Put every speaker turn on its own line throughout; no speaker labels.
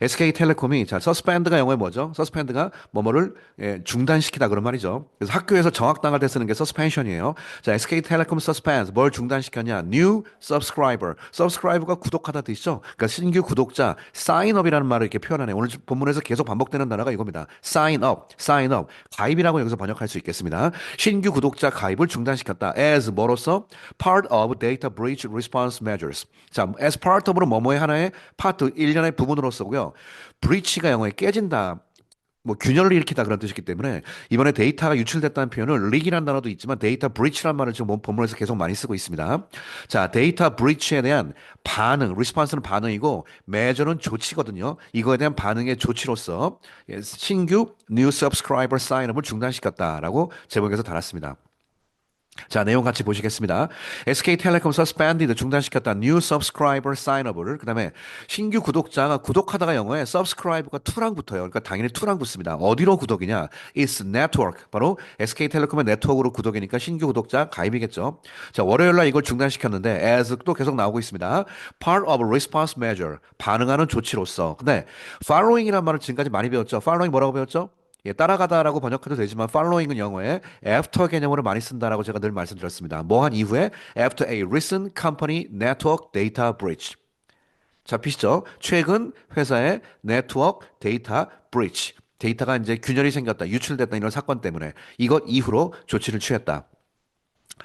SK텔레콤이 자, 서스펜드가 영어에 뭐죠? 서스펜드가 뭐뭐를 예, 중단시키다 그런 말이죠. 그래서 학교에서 정학당할 때 쓰는 게 서스펜션이에요. 자, SK텔레콤 서스펜스 뭘 중단시켰냐? New subscriber. subscriber가 구독하다 뜻이죠. 그러니까 신규 구독자 up이라는 말을 이렇게 표현하네요. 오늘 본문에서 계속 반복되는 단어가 이겁니다. sign up. 가입이라고 여기서 번역할 수 있겠습니다. 신규 구독자 가입을 중단시켰다. as 뭐로서 part of data breach response measures. 자, as part of로 뭐뭐의 하나의 파트 일련의 부분으로 쓰고요. Breach가 영어에 깨진다. 뭐 균열을 일으키다 그런 뜻이기 때문에 이번에 데이터가 유출됐다는 표현을 릭이라는 단어도 있지만 데이터 브리치라는 말을 지금 본- 본문에서 계속 많이 쓰고 있습니다. 자, 데이터 브리치에 대한 반응, 리스폰스는 반응이고 메저는 조치거든요. 이거에 대한 반응의 조치로서 예, 신규 new subscriber 사인업을 중단시켰다라고 제목에서 달았습니다. 자, 내용 같이 보시겠습니다. SK텔레콤 suspended 중단시켰다. new subscriber sign-up을 그 다음에 신규 구독자가 구독하다가 영어에 subscribe가 to랑 붙어요. 그러니까 당연히 to랑 붙습니다. 어디로 구독이냐? It's network. 바로 SK텔레콤의 네트워크로 구독이니까 신규 구독자 가입이겠죠. 자, 월요일 날 이걸 중단시켰는데 as 또 계속 나오고 있습니다. part of response measure. 반응하는 조치로서. 근데 following이라는 말을 지금까지 많이 배웠죠. following 뭐라고 배웠죠? 예, 따라가다라고 번역해도 되지만 following은 영어에 after 개념으로 많이 쓴다라고 제가 늘 말씀드렸습니다. 뭐한 이후에 after a recent company network data breach. 잡히시죠? 최근 회사의 네트워크 데이터 브리치. 데이터가 이제 균열이 생겼다, 유출됐다 이런 사건 때문에 이것 이후로 조치를 취했다.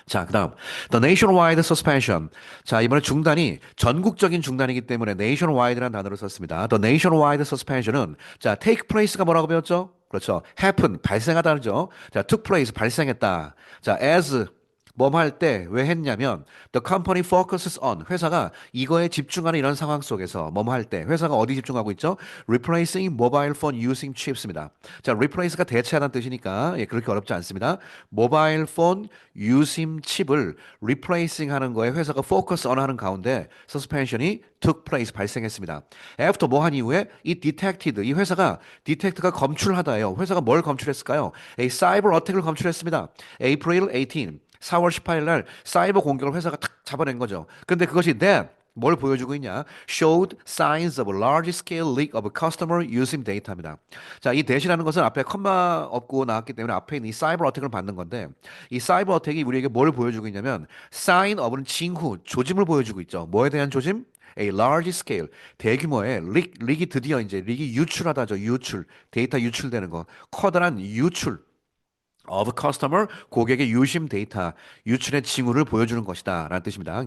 자, 그다음 the nationwide suspension. 자, 이번에 중단이 전국적인 중단이기 때문에 nationwide라는 단어를 썼습니다. the nationwide suspension은 자, take place가 뭐라고 배웠죠? 그렇죠. happen 발생하다죠. 자, took place 발생했다. 자, as 뭐 할 때 왜 했냐면 the company focuses on 회사가 이거에 집중하는 이런 상황 속에서 뭐 할 때 회사가 어디 집중하고 있죠? replacing mobile phone using chips입니다. 자, replace가 대체하다는 뜻이니까 예, 그렇게 어렵지 않습니다. 모바일 폰 유심 칩을 replacing 하는 거에 회사가 focus on 하는 가운데 suspension이 took place 발생했습니다. after 뭐 한 이후에 이 detected 이 회사가 detect가 검출하다예요. 회사가 뭘 검출했을까요? a cyber attack을 검출했습니다. April 18 4월 18일 날 사이버 공격을 회사가 탁 잡아낸 거죠. 근데 그것이 that 뭘 보여주고 있냐? showed signs of large scale leak of customer using data입니다. 자, 이 대시라는 것은 앞에 컴마 없고 나왔기 때문에 앞에 있는 이 사이버 어택을 받는 건데 이 사이버 어택이 우리에게 뭘 보여주고 있냐면 sign of는 징후, 조짐을 보여주고 있죠. 뭐에 대한 조짐? a large scale 대규모의 릭, 릭이 드디어 이제 릭이 유출하다죠. 유출. 데이터 유출되는 거. 커다란 유출. Of customer 고객의 유심 데이터 유출의 징후를 보여주는 것이다 라는 뜻입니다.